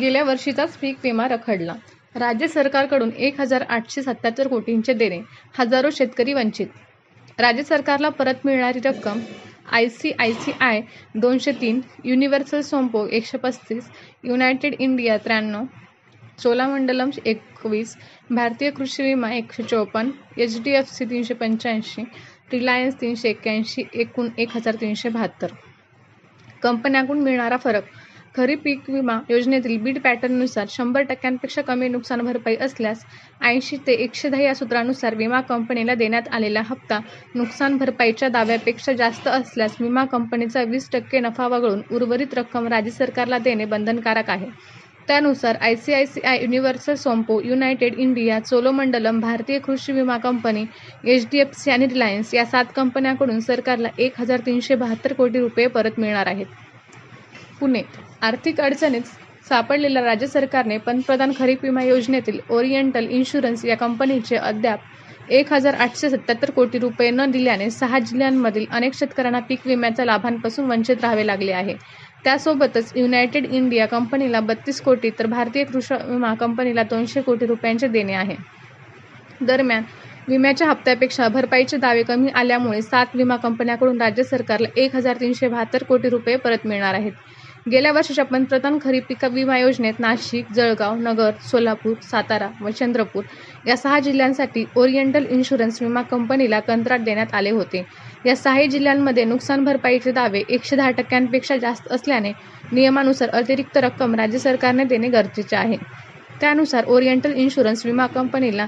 गेल्या वर्षीचाच पीक विमा रखडला. राज्य सरकारकडून एक हजार आठशे सत्याहत्तर कोटींचे देणे हजारो शेतकरी वंचित. राज्य सरकारला परत मिळणारी रक्कम I C I C I दोनशे तीन युनिव्हर्सल सोम्पो एकशे पस्तीस युनायटेड इंडिया त्र्याण्णव चोलामंडलम एकवीस भारतीय कृषी विमा एकशे चोपन्न एच डी एफ सी तीनशे पंच्याऐंशी रिलायन्स तीनशे एक्क्याऐंशी एकूण एक हजार तीनशे बहात्तर. कंपन्याकडून मिळणारा फरक खरीप पीक विमा योजनेतील बीड पॅटर्ननुसार शंभर टक्क्यांपेक्षा कमी नुकसान भरपाई असल्यास ऐंशी ते एकशे दहा या सूत्रानुसार विमा कंपनीला देण्यात आलेला हप्ता नुकसान भरपाईच्या दाव्यापेक्षा जास्त असल्यास विमा कंपनीचा वीस टक्के नफा वगळून उर्वरित रक्कम राज्य सरकारला देणे बंधनकारक आहे. त्यानुसार I C I C I universal Sompo United India Cholamandalam भारतीय कृषी विमा company H D F C आणि रिलायन्स या सात कंपन्यांकडून सरकारला एक हजार तीनशे बहात्तर कोटी रुपये परत मिळणार आहेत. पुणे आर्थिक अडचणीत सापडलेल्या राज्य सरकारने पंतप्रधान खरीप विमा योजनेतील ओरिएंटल इन्शुरन्स या कंपनीचे अद्याप एक हजार आठशे सत्याहत्तर कोटी रुपये न दिल्याने सहा जिल्ह्यांमधील अनेक शेतकऱ्यांना पीक विम्याच्या लाभांपासून वंचित राहावे लागले आहे. त्यासोबतच युनायटेड इंडिया कंपनीला बत्तीस कोटी तर भारतीय कृषी विमा कंपनीला दोनशे कोटी रुपयांचे देणे आहे. दरम्यान विम्याच्या हप्त्यापेक्षा भरपाईचे दावे कमी आल्यामुळे सात विमा कंपन्यांकडून राज्य सरकारला एक हजार तीनशे बहात्तर कोटी रुपये परत मिळणार आहेत. गेल्या वर्षीच्या पंतप्रधान खरीप पीक विमा योजनेत नाशिक जळगाव नगर सोलापूर सातारा व चंद्रपूर या सहा जिल्ह्यांसाठी ओरिएंटल इन्शुरन्स विमा कंपनीला कंत्राट देण्यात आले होते. या सहाही जिल्ह्यांमध्ये नुकसान भरपाईचे दावे एकशे दहा टक्क्यांपेक्षा जास्त असल्याने नियमानुसार अतिरिक्त रक्कम राज्य सरकारने देणे गरजेचे आहे. त्यानुसार ओरिएंटल इन्शुरन्स विमा कंपनीला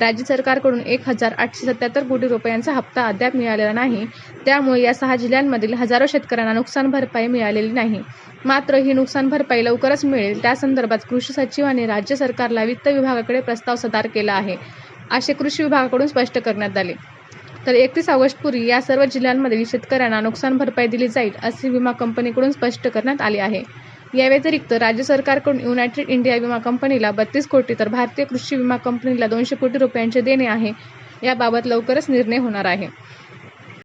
राज्य सरकारकडून एक हजार आठशे सत्याहत्तर कोटी रुपयांचा हप्ता अद्याप मिळालेला नाही. त्यामुळे या सहा जिल्ह्यांमधील हजारो शेतकऱ्यांना नुकसान भरपाई मिळालेली नाही. मात्र ही नुकसान भरपाई लवकरच मिळेल. त्यासंदर्भात कृषी सचिवांनी राज्य सरकारला वित्त विभागाकडे प्रस्ताव सादर केला आहे असे कृषी विभागाकडून स्पष्ट करण्यात आले. तर एकतीस ऑगस्टपूर्वी या सर्व जिल्ह्यांमध्ये शेतकऱ्यांना नुकसान भरपाई दिली जाईल असे विमा कंपनीकडून स्पष्ट करण्यात आले आहे. या व्यतिरिक्त राज्य सरकारकडून युनायटेड इंडिया विमा कंपनीला बत्तीस कोटी तर भारतीय कृषी विमा कंपनीला दोनशे कोटी रुपयांचे देणे आहे. याबाबत लवकरच निर्णय होणार आहे.